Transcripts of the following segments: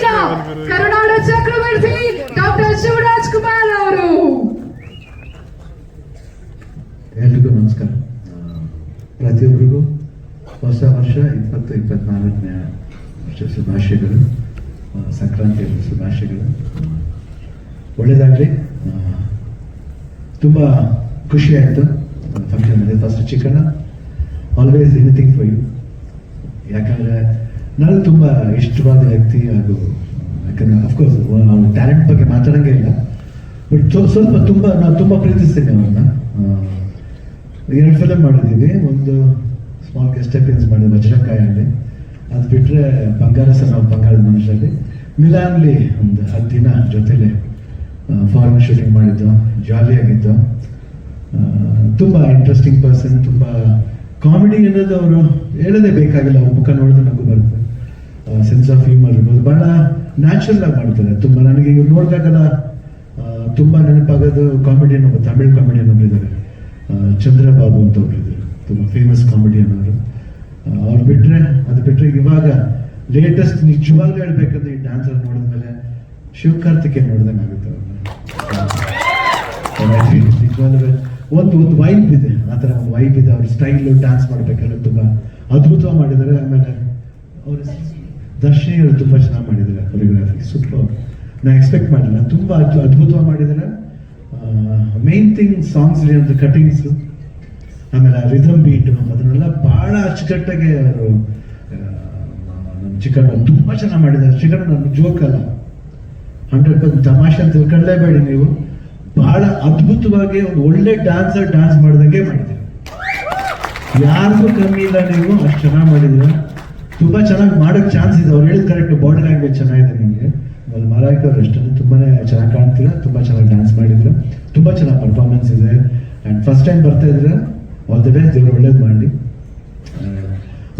ಈಗ ಕರುನಾಡ ಚಕ್ರವರ್ತಿ ಡಾಕ್ಟರ್ ಶಿವರಾಜ್ ಕುಮಾರ್ ಅವರು. ಎಲ್ರಿಗೂ ನಮಸ್ಕಾರ. ಪ್ರತಿಯೊಬ್ಬರಿಗೂ ಹೊಸ ವರ್ಷ ಇಪ್ಪತ್ತು ಇಪ್ಪತ್ನಾಲ್ಕನೇ ವರ್ಷ ಶುಭಾಶಯಗಳು ಸಂಕ್ರಾಂತಿ ಶುಭಾಶಯಗಳು. ಒಳ್ಳೆಯದಾಗಲಿ ತುಂಬ ಖುಷಿ ಆಯಿತು. ಫಂಕ್ಷನಲ್ಲಿ first chicken always anything for you ಯಾಕಂದರೆ ನನಗೆ ತುಂಬ ಇಷ್ಟವಾದ ವ್ಯಕ್ತಿ ಹಾಗೂ, ಯಾಕಂದರೆ ಅಫ್ಕೋರ್ಸ್ ಅವ್ರ ಟ್ಯಾಲೆಂಟ್ ಬಗ್ಗೆ ಮಾತಾಡೋಂಗೆ ಇಲ್ಲ. ಬಟ್ ಸ್ವಲ್ಪ ತುಂಬ, ನಾನು ತುಂಬ ಪ್ರೀತಿಸ್ತೀನಿ ಅವ್ರನ್ನ ಎರಡು ಫಿಲಮ್ ಮಾಡಿದ್ದೀವಿ. ಒಂದು ಸ್ಮಾಲ್ ಗೆಸ್ಟ್ ಅಪಿಯನ್ಸ್ ಮಾಡಿದ್ವಿ ವಜ್ರಕಾಯಲ್ಲಿ. ಅದು ಬಿಟ್ಟರೆ ಬಂಗಾರ ಸರ್ ನಾವು ಬಂಗಾರದ ಮನುಷ್ಯರಲ್ಲಿ. ಮಿಲಾನ್ಲಿ ಒಂದು ಹತ್ತು ದಿನ ಜೊತೆಲೆ ಫಾರಿನ್ ಶೂಟಿಂಗ್ ಮಾಡಿದ್ದು. ಜಾಲಿಯಾಗಿದ್ದು ತುಂಬ ಇಂಟ್ರೆಸ್ಟಿಂಗ್ ಪರ್ಸನ್ ತುಂಬ ಕಾಮಿಡಿ ಅನ್ನೋದು ಅವರು ಹೇಳೋದೇ ಬೇಕಾಗಿಲ್ಲ. ಅವ್ರ ಮುಖ ನೋಡಿದ್ರೆ ನಮಗೂ ಬರುತ್ತೆ. ಸೆನ್ಸ್ ಆಫ್ ಹ್ಯೂಮರ್ ಇರ್ಬೋದು. ಬಹಳ ನ್ಯಾಚುರಲ್ ಆಗಿ ಮಾಡ್ತಾರೆ. ತುಂಬ ನನಗೆ ಇವ್ರು ನೋಡಿದಾಗೆಲ್ಲ ತುಂಬ ನೆನಪಾಗೋದು ಕಾಮಿಡಿಯನ್ ಒಬ್ಬ ತಮಿಳ್ ಕಾಮಿಡಿಯನ್ ಒಬ್ರು ಇದ್ದಾರೆ ಚಂದ್ರಬಾಬು ಅಂತ ಒಬ್ರು ಇದ್ದಾರೆ ತುಂಬ ಫೇಮಸ್ ಕಾಮಿಡಿಯನ್ ಅವರು ಅವ್ರು ಬಿಟ್ಟರೆ ಅದು ಬಿಟ್ಟರೆ ಇವಾಗ ಲೇಟೆಸ್ಟ್ ನಿಜವಾಗ್ಲೂ ಹೇಳ್ಬೇಕಂದ್ರೆ ಈ ಡ್ಯಾನ್ಸರ್ ನೋಡಿದ್ಮೇಲೆ ಶಿವಕಾರ್ತಿಕೆ ನೋಡ್ದಂಗೆ ಆಗುತ್ತೆ ಒಂದು ಒಂದು ವೈಬ್ ಇದೆ. ಆ ಥರ ಒಂದು ವೈಬ್ ಇದೆ. ಅವ್ರ ಸ್ಟೈಲು ಡ್ಯಾನ್ಸ್ ಮಾಡ್ಬೇಕಾದ್ರೆ ತುಂಬ ಅದ್ಭುತವಾಗಿ ಮಾಡಿದ್ದಾರೆ. ಆಮೇಲೆ ಅವ್ರ ದರ್ಶಿನಿ ಅವರು ತುಂಬ ಚೆನ್ನಾಗಿ ಮಾಡಿದ್ದಾರೆ ಕೊರಿಯೋಗ್ರಾಫಿ ಸೂಪರ್ ನಾನು ಎಕ್ಸ್ಪೆಕ್ಟ್ ಮಾಡಿಲ್ಲ. ತುಂಬ ಅದ್ಭುತವಾಗಿ ಮಾಡಿದ್ದಾರೆ. ಮೇನ್ ಥಿಂಗ್ ಸಾಂಗ್ಸ್ ಅಂತ ಕಟಿಂಗ್ಸ್ ಆಮೇಲೆ ರಿದಮ್ ಬೀಟು ಅದನ್ನೆಲ್ಲ ಭಾಳ ಅಚ್ಚುಕಟ್ಟಾಗೆ ಅವರು ನಮ್ಮ ಚಿಕನ್ ತುಂಬ ಚೆನ್ನಾಗಿ ಮಾಡಿದ್ದಾರೆ. ಚಿಕನ್ ನಮ್ಮ ಜೋಕ್ ಅಲ್ಲ. ಹಂಡ್ರೆಡ್ ಪರ್ಸೆಂಟ್ ತಮಾಷೆ ಅಂತ ತಿಳ್ಕೊಳ್ಳೇಬೇಡಿ ನೀವು. ಬಹಳ ಅದ್ಭುತವಾಗಿ ಒಂದು ಒಳ್ಳೆ ಡ್ಯಾನ್ಸರ್ ಡ್ಯಾನ್ಸ್ ಮಾಡಿದಂಗೆ ಮಾಡಿದ್ದೀರಿ. ಯಾರಿಗೂ ಕಮ್ಮಿ ಇಲ್ಲ ನೀವು, ಅಷ್ಟು ಚೆನ್ನಾಗಿ ಮಾಡಿದ್ದೀರ? ತುಂಬ ಚೆನ್ನಾಗಿ ಮಾಡೋಕ್ ಚಾನ್ಸ್ ಇದೆ. ಅವ್ರು ಹೇಳಿದ ಕರೆಕ್ಟ್ ಬಾಡಿ ಲ್ಯಾಂಗ್ವೇಜ್ ಚೆನ್ನಾಗಿದೆ ನಿಮಗೆ. ಅಲ್ಲಿ ಮಲಾಯ್ಕ ಅವ್ರು ಅಷ್ಟೇ ತುಂಬಾನೇ ಚೆನ್ನಾಗಿ ಕಾಣ್ತೀರಾ ತುಂಬ ಚೆನ್ನಾಗಿ ಡ್ಯಾನ್ಸ್ ಮಾಡಿದ್ರು. ತುಂಬ ಚೆನ್ನಾಗಿ ಪರ್ಫಾರ್ಮೆನ್ಸ್ ಇದೆ. ಆ್ಯಂಡ್ ಫಸ್ಟ್ ಟೈಮ್ ಬರ್ತಾ ಇದ್ರೆ ಆಲ್ ದಿ ಬೆಸ್ಟ್ ದೇವರು ಒಳ್ಳೇದು ಮಾಡಿ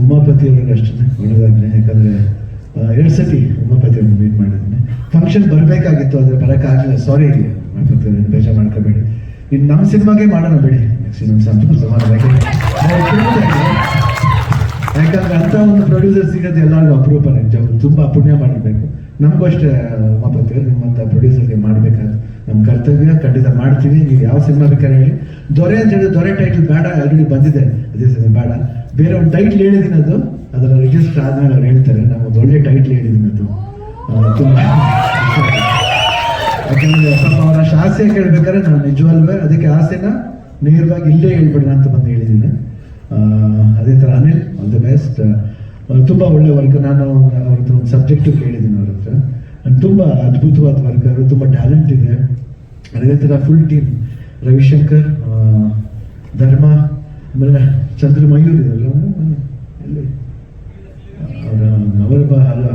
ಉಮಾಪತಿ ಅವ್ರಿಗೆ ಅಷ್ಟೇ ಒಳ್ಳೇದಾಗಲಿ. ಯಾಕಂದರೆ ಎರಡು ಸತಿ ಉಮಾಪತಿ ಅವ್ರನ್ನ ಮೀಟ್ ಮಾಡಿದ್ದೀನಿ ಫಂಕ್ಷನ್ ಬರಬೇಕಾಗಿತ್ತು, ಆದರೆ ಬರೋಕ್ಕಾಗಲಿಲ್ಲ ಸಾರಿ ಉಮಾಪತಿ ಅವ್ರನ್ನ ಬೇಜಾರು ಮಾಡ್ಕೋಬೇಡಿ. ಇನ್ನು ನಮ್ಮ ಸಿನಿಮಾಗೆ ಮಾಡೋಣ ಬಿಡಿ. ನೆಕ್ಸ್ಟ್ ಇನ್ನೊಂದು ಸಂತೋಷ ಸಮಾನ ಯಾಕಂದ್ರೆ ಅಂತ ಒಂದು ಪ್ರೊಡ್ಯೂಸರ್ ಸಿಗೋದು ಎಲ್ಲರಿಗೂ ಅಪರೂಪ ನಿಜ ತುಂಬ ಪುಣ್ಯ ಮಾಡಬೇಕು ನಮಗೂ ಅಷ್ಟೇ ಮಾತಾಡ್ತೀವಿ ನಿಮ್ಮಂಥ ಪ್ರೊಡ್ಯೂಸರ್ಗೆ ಮಾಡಬೇಕಾದ್ರೆ ನಮ್ಮ ಕರ್ತವ್ಯ. ಖಂಡಿತ ಮಾಡ್ತೀವಿ ನೀವು ಯಾವ ಸಿನಿಮಾ ಬೇಕಾದ್ರೆ ಹೇಳಿ. ದೊರೆ ಅಂತ ಹೇಳಿ ದೊರೆ ಟೈಟಲ್ ಬೇಡ ಆಲ್ರೆಡಿ ಬಂದಿದೆ. ಅದೇ ಸರಿ ಬೇಡ. ಬೇರೆ ಒಂದು ಟೈಟ್ಲ್ ಹೇಳಿದ್ದೀನಿ ಅದು. ಅದರ ರಿಜಿಸ್ಟರ್ ಆದಮೇಲೆ ಅವ್ರು ಹೇಳ್ತಾರೆ. ನಾವು ಒಂದು ಒಳ್ಳೆ ಟೈಟ್ಲ್ ಹೇಳಿದ್ದೀನಿ ಅದು. ತುಂಬ ಯಾಕಂದ್ರೆ ಅವರ ಆಸೆ ಕೇಳ್ಬೇಕಾದ್ರೆ ನಾನು ನಿಜವಲ್ವೇ, ಅದಕ್ಕೆ ಆಸೆನ ನೇರವಾಗಿ ಇಲ್ಲೇ ಹೇಳ್ಬಿಡೋಣ ಅಂತ ಬಂದು ಹೇಳಿದ್ದೀನಿ. ಅದೇ ಥರ ಅನಿಲ್ ಆಲ್ ದ ಬೆಸ್ಟ್ ತುಂಬ ಒಳ್ಳೆ ವರ್ಕ್ ನಾನು ಅವ್ರ ಹತ್ರ ಒಂದು ಸಬ್ಜೆಕ್ಟು ಕೇಳಿದ್ದೀನಿ ಅವ್ರ ಹತ್ರ. ತುಂಬ ಅದ್ಭುತವಾದ ವರ್ಕರ್ ತುಂಬ ಟ್ಯಾಲೆಂಟ್ ಇದೆ. ಅದೇ ಥರ ಫುಲ್ ಟೀಮ್ ರವಿಶಂಕರ್ ಧರ್ಮ, ಆಮೇಲೆ ಚಂದ್ರ ಮಯೂರ್ ಇದೆಲ್ಲ ಎಲ್ಲಿ? ಅವರ ಅವರ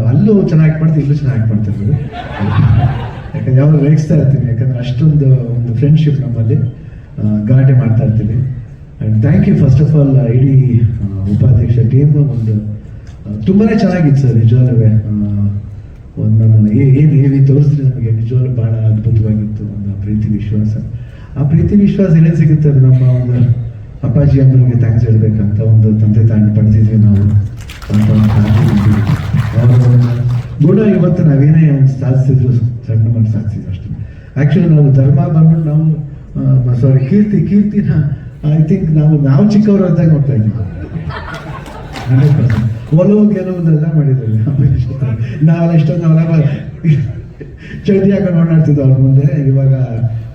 ಅಲ್ಲ- ಚೆನ್ನಾಗಿ ಮಾಡ್ತಾರೆ ಇಲ್ಲೂ ಚೆನ್ನಾಗಿ ಮಾಡ್ತಾರೆ ಅವರು ಯಾಕಂದ್ರೆ ಯಾವಾಗ ರೇಗಿಸ್ತಾ ಇರ್ತೀನಿ. ಯಾಕಂದ್ರೆ ಅಷ್ಟೊಂದು, ಒಂದು ಫ್ರೆಂಡ್ಶಿಪ್ ನಮ್ಮಲ್ಲಿ ಗಾಡಿ ಮಾಡ್ತಾ ಇರ್ತೀವಿ. And thank you first of all ಇಡೀ ಉಪಾಧ್ಯಕ್ಷ ಟೀಮ್ ಒಂದು ತುಂಬಾ ತುಂಬಾನೇ ಚೆನ್ನಾಗಿತ್ತು ಸರ್, ನಿಜವಾಗ್ಲೂ. ಒಂದು ನಾನು ಏನು ಹೇಳಿ ತೋರಿಸಿದ್ರೆ ನಮಗೆ, ನಿಜವಾಗ್ಲೂ ಭಾಳ ಅದ್ಭುತವಾಗಿತ್ತು ಒಂದು ಪ್ರೀತಿ ವಿಶ್ವಾಸ. ಆ ಪ್ರೀತಿ ವಿಶ್ವಾಸ ಏನೇನು ಸಿಗುತ್ತೆ ಅದು ನಮ್ಮ ಒಂದು ಅಪ್ಪಾಜಿ ಅಮ್ಮನಿಗೆ ಥ್ಯಾಂಕ್ಸ್ ಹೇಳ್ಬೇಕಂತ ಒಂದು ತಂದೆ ತಾಯಿ ಪಡೆದಿದ್ವಿ ನಾವು. ಗುಣ ಇವತ್ತು ನಾವೇನೇ ಒಂದು ಸಾಧಿಸಿದ್ರು, ಸಣ್ಣ ಮಟ್ಟ ಸಾಧಿಸಿದ್ರು ಅಷ್ಟೇ. ಆ್ಯಕ್ಚುಲಿ ನಾವು ಧರ್ಮ ಬಂದ್ಬಿಟ್ಟು ನಾವು ಸಾರಿ ಕೀರ್ತಿ ಕೀರ್ತಿನ ಐ ಥಿಂಕ್ ನಾವು ನಾವು ಚಿಕ್ಕವರು ಅಂತ ನೋಡ್ತಾ ಇದ್ದೀವಿ. ಒಲವು ಗೆಲುವುದೆಲ್ಲ ಮಾಡಿದ್ದೇವೆ. ನಾವೆಲ್ಲ ಇಷ್ಟೊಂದು ನಾವೆಲ್ಲ ಚಡ್ಡಿ ಹಾಕೊಂಡು ಓಡಾಡ್ತಿದ್ವಿ ಅವ್ರ ಮುಂದೆ. ಇವಾಗ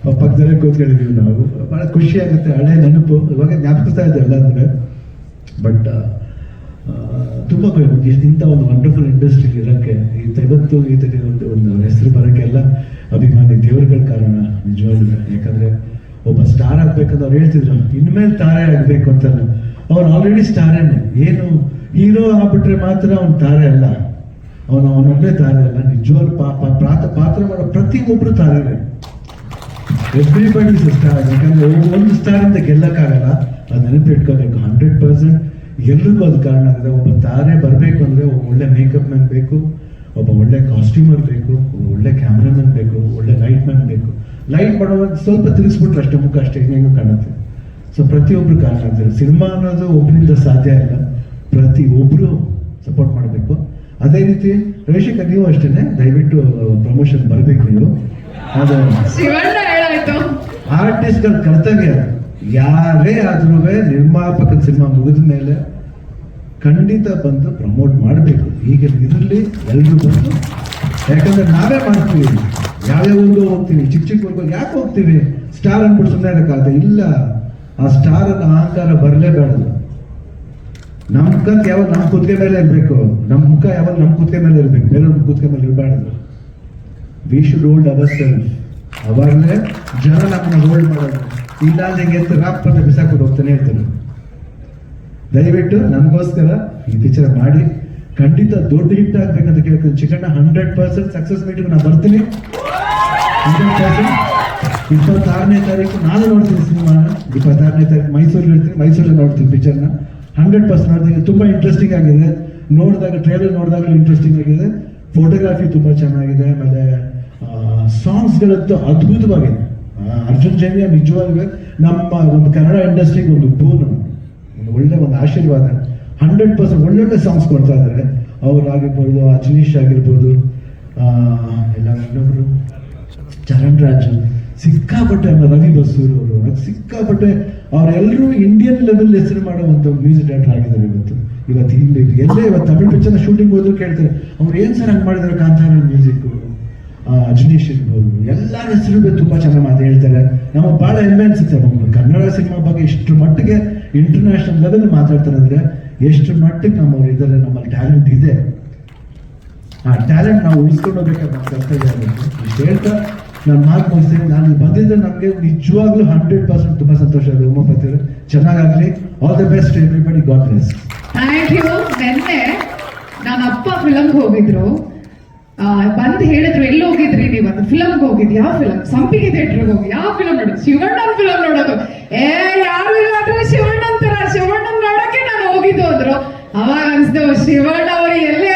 ಪಕ್ಕದಲ್ಲೇ ಕೂತ್ಕೊಂಡಿದ್ದೀವಿ ನಾವು. ಭಾಳ ಖುಷಿ ಆಗುತ್ತೆ. ಹಳೆ ನೆನಪು. ಇವಾಗ ಜ್ಞಾಪಿಸ್ತಾ ಇದೆ ಎಲ್ಲ ಅಂದರೆ ಬಟ್ ತುಂಬ ಇಂಥ ಒಂದು ವಂಡರ್ಫುಲ್ ಇಂಡಸ್ಟ್ರಿ ಇರೋಕ್ಕೆ, ಇಂಥ ಇವತ್ತು ಈ ಒಂದು ಒಂದು ಹೆಸರು ಬರೋಕ್ಕೆಲ್ಲ ಅಭಿಮಾನಿ ದೇವರುಗಳ ಕಾರಣ ನಿಜವಾಗ್ಲೂ. ಯಾಕಂದರೆ ಒಬ್ಬ ಸ್ಟಾರ್ ಆಗ್ಬೇಕಂತ ಅವ್ರು ಹೇಳ್ತಿದ್ರು. ಇನ್ಮೇಲೆ ತಾರೆ ಆಗಬೇಕು ಅಂತ. ಅವ್ರು ಆಲ್ರೆಡಿ ಸ್ಟಾರೇನೆ ಏನು. ಹೀರೋ ಆಗ್ಬಿಟ್ರೆ ಮಾತ್ರ ಅವ್ನು ತಾರೆ ಅಲ್ಲ. ಅವನು ಅವನೊಬ್ಬನೇ ತಾರೆ ಅಲ್ಲ. ನಿಜವಾಗ್ಲೂ ಪಾಪ. ಪ್ರಾತ ಪಾತ್ರ ಮಾಡೋ ಪ್ರತಿಯೊಬ್ಬರು ತಾರೇನೆ ಎವ್ರಿಬಡಿ ಸ್ಟಾರ್ ಯಾಕಂದ್ರೆ ಒಂದು ಸ್ಟಾರ್ ಅಂತ ಗೆಲ್ಲಕ್ಕಾಗಲ್ಲ. ಅದು ನೆನಪಿಟ್ಕೋಬೇಕು. ಹಂಡ್ರೆಡ್ ಪರ್ಸೆಂಟ್ ಎಲ್ರಿಗೂ ಅದು ಕಾರಣ ಆಗಿದೆ. ಒಬ್ಬ ತಾರೆ ಬರಬೇಕು ಅಂದ್ರೆ ಒಬ್ಬ ಒಳ್ಳೆ ಮೇಕಪ್ ಮ್ಯಾನ್ ಬೇಕು, ಒಬ್ಬ ಒಳ್ಳೆ ಕಾಸ್ಟ್ಯೂಮರ್ ಬೇಕು, ಒಬ್ಬ ಒಳ್ಳೆ ಕ್ಯಾಮ್ರಾಮನ್ ಬೇಕು, ಒಳ್ಳೆ ಲೈಟ್ ಮ್ಯಾನ್ ಬೇಕು. ಲೈಟ್ ಮಾಡುವಾಗ ಸ್ವಲ್ಪ ತಿರುಗಿಸ್ಬಿಟ್ರೆ ಅಷ್ಟೇ ಮುಖ ಅಷ್ಟೇ ಹಿಂಗೆ ಕಾಣುತ್ತೆ. ಸೊ ಪ್ರತಿಯೊಬ್ರು ಕಾರಣ ಸಿನಿಮಾ ಅನ್ನೋದು ಒಬ್ಬರಿಂದ ಸಾಧ್ಯ ಇಲ್ಲ ಪ್ರತಿ ಒಬ್ಬರು ಸಪೋರ್ಟ್ ಮಾಡಬೇಕು. ಅದೇ ರೀತಿ ರವಿಶೇಖರ್ ನೀವು ಅಷ್ಟೇನೆ? ದಯವಿಟ್ಟು ಪ್ರಮೋಷನ್ ಬರಬೇಕು ನೀವು. ಅದು ಆರ್ಟಿಸ್ಟ್ಗಳ ಕರ್ತವ್ಯ. ಯಾರೇ ಆದ್ರೂ ನಿರ್ಮಾಪಕ ಸಿನಿಮಾ ಮುಗಿದ ಮೇಲೆ ಖಂಡಿತ ಬಂದು ಪ್ರಮೋಟ್ ಮಾಡಬೇಕು. ಈಗ ಇದರಲ್ಲಿ ಎಲ್ಲರೂ ಬಂದು ಯಾಕಂದ್ರೆ ನಾವೇ ಮಾಡ್ತೀವಿ. ಯಾವ್ಯಾವ ಹೋಗ್ತೀವಿ, ಚಿಕ್ಕ ಚಿಕ್ಕ ಮಕ್ಕಳು ಯಾಕೆ ಹೋಗ್ತೀವಿ? ಸ್ಟಾರ್ ಅಂದ್ಬಿಟ್ಟು ಸುಮ್ಮನೆ ಇರೋಕ್ಕಾಗತ್ತೆ ಇಲ್ಲ, ಆ ಸ್ಟಾರ್ ಅನ್ನ ಅಹಂಕಾರ ಬರಲೇಬೇಡದು ನಮ್ಮ ಮುಖಕ್ಕೆ ಯಾವಾಗ ನಮ್ಮ ಕುತ್ತಿಗೆ ಮೇಲೆ ಇರಬೇಕು? ನಮ್ಮ ಮುಖ ಯಾವಾಗ ನಮ್ಮ ಕುತ್ತಿಗೆ ಮೇಲೆ ಇರಬೇಕು? ಬೇರೆಯವ್ರ ಕುತ್ತಿಗೆ ಮೇಲೆ ಇರಬಾರ್ದು. We should hold our self ಅವಾಗಲೇ ಜನ ನಮ್ಮನ್ನ ಹೋಲ್ಡ್ ಮಾಡೋದು. ಇಲ್ಲ ಅಂದ್ರೆ ಎತ್ತು ರಾಪ್ ಅಂತ ಬಿಸಾಕೊಂಡು ಹೋಗ್ತಾನೆ ಇರ್ತಾರೆ ದಯವಿಟ್ಟು ನನಗೋಸ್ಕರ ಈ ಪಿಕ್ಚರ್ ಮಾಡಿ. ಖಂಡಿತ ದೊಡ್ಡ ಹಿಟ್ ಆಗ್ಬೇಕಂತ ಕೇಳ್ತೀನಿ. Chikanna hundred percent success meeting ನಾನು ಬರ್ತೀನಿ. ಇಪ್ಪತ್ತಾರನೇ ತಾರೀಕು ನಾನು ನೋಡ್ತೀನಿ ಸಿನಿಮಾನ ಇಪ್ಪತ್ತಾರನೇ ತಾರೀಕು ಮೈಸೂರಲ್ಲಿ ಇರ್ತೀನಿ ಮೈಸೂರಲ್ಲಿ ನೋಡ್ತೀನಿ ಪಿಕ್ಚರ್ನ ಹಂಡ್ರೆಡ್ ಪರ್ಸೆಂಟ್ ನೋಡ್ತೀನಿ. ತುಂಬ ಇಂಟ್ರೆಸ್ಟಿಂಗ್ ಆಗಿದೆ. ನೋಡಿದಾಗ ಟ್ರೈಲರ್ ನೋಡಿದಾಗಲೂ ಇಂಟ್ರೆಸ್ಟಿಂಗ್ ಆಗಿದೆ. ಫೋಟೋಗ್ರಾಫಿ ತುಂಬ ಚೆನ್ನಾಗಿದೆ. ಆಮೇಲೆ ಸಾಂಗ್ಸ್ಗಳಂತೂ ಅದ್ಭುತವಾಗಿದೆ. ಅರ್ಜುನ್ ಜೈನಿಯ ನಿಜವಾಗ್ಲೂ ನಮ್ಮ ಒಂದು ಕನ್ನಡ ಇಂಡಸ್ಟ್ರಿಗೆ ಒಂದು ಬೂನು ಒಂದು ಒಳ್ಳೆ ಒಂದು ಆಶೀರ್ವಾದ. ಹಂಡ್ರೆಡ್ ಪರ್ಸೆಂಟ್ ಒಳ್ಳೊಳ್ಳೆ ಸಾಂಗ್ಸ್ ಕೊಡ್ತಾ ಇದ್ದಾರೆ. ಅವ್ರಾಗಿರ್ಬೋದು ಅಜನೀಶ್ ಆಗಿರ್ಬೋದು ಎಲ್ಲ ಚರಣ್ ರಾಜು ಸಿಕ್ಕಾಪಟ್ಟೆ ಅಂದ್ರೆ ರವಿ ಬಸೂರ್ ಅವರು. ಸಿಕ್ಕಾಪಟ್ಟೆ ಅವರೆಲ್ಲರೂ ಇಂಡಿಯನ್ ಲೆವೆಲ್ ಹೆಸರು ಮಾಡುವಂಥ ಮ್ಯೂಸಿಕ್ ಡೈರೆಕ್ಟರ್ ಆಗಿದ್ದಾರೆ ಇವತ್ತು. ಇವತ್ತು ಹಿಂದೆ ಎಲ್ಲೇ ಇವತ್ತು ತಮಿಳ್ ಪಿಕ್ಚರ್ನ ಶೂಟಿಂಗ್ ಹೋದ್ರು ಕೇಳ್ತಾರೆ, ಅವ್ರು ಏನು ಸರ್ ಹಂಗೆ ಮಾಡಿದ್ರು ಕಾಂತಾರ ಮ್ಯೂಸಿಕ್ ಅಜನೀಶ್ ಇರ್ಬೋದು. ಎಲ್ಲರ ಹೆಸರು ತುಂಬ ಚೆನ್ನಾಗಿ ಮಾತು ಹೇಳ್ತಾರೆ. ನಮಗೆ ಭಾಳ ಹೆಮ್ಮೆ ಅನ್ಸುತ್ತೆ. ಕನ್ನಡ ಸಿನಿಮಾ ಬಗ್ಗೆ ಇಷ್ಟು ಮಟ್ಟಿಗೆ ಇಂಟರ್ನ್ಯಾಷನಲ್ ಲೆವೆಲ್ ಮಾತಾಡ್ತಾರೆ ಅಂದ್ರೆ ಎಷ್ಟು ಮಟ್ಟಿಗೆ ನಮ್ಮ ಇದ್ದಾರೆ, ನಮ್ಮಲ್ಲಿ ಟ್ಯಾಲೆಂಟ್ ಇದೆ. ಆ ಟ್ಯಾಲೆಂಟ್ ನಾವು ಉಳಿಸ್ಕೊಂಡು ಹೋಗ್ಬೇಕಾದ್ರೆ ನಮ್ಮ ಕರ್ತವ್ಯ ಆಗಬೇಕು ಇಷ್ಟು ಹೇಳ್ತಾ, ನಾನು ಮಾತು ಮುಗಿಸ್ತೇನೆ. ನಾನು ಬಂದಿದ್ದೆ ನಮಗೆ ನಿಜವಾಗ್ಲೂ ಹಂಡ್ರೆಡ್ ಪರ್ಸೆಂಟ್ ತುಂಬ ಸಂತೋಷ ಆಗಿದೆ Umapathi ಚೆನ್ನಾಗಾಗಲಿ. All the best everybody god bless thank you ನಿನ್ನೆ ಅಪ್ಪ ಫಿಲಮ್ಗೆ ಹೋಗಿದ್ರು. ಬಂದು ಹೇಳಿದ್ರು, ಎಲ್ಲಿ ಹೋಗಿದ್ರಿ ನೀವು? ಅಂತ. ಫಿಲಮ್ಗೆ ಹೋಗಿದ್ ಯಾವ ಫಿಲಮ್ ಸಂಪಿಗೆ ಥಿಯೇಟ್ರಿಗೆ ಹೋಗಿ. ಯಾವ ಫಿಲಮ್ ನೋಡೋದು? ಶಿವಣ್ಣನ ಫಿಲಮ್ ನೋಡೋದು. ಏ, ಯಾರು ಇಲ್ಲ ಅಂದ್ರೆ ನಾನು ಹೋಗಿದ್ದು ಅವಾಗ ಅನ್ಸ್ತು ಶಿವಣ್ಣ ಅವರು ಎಲ್ಲೇ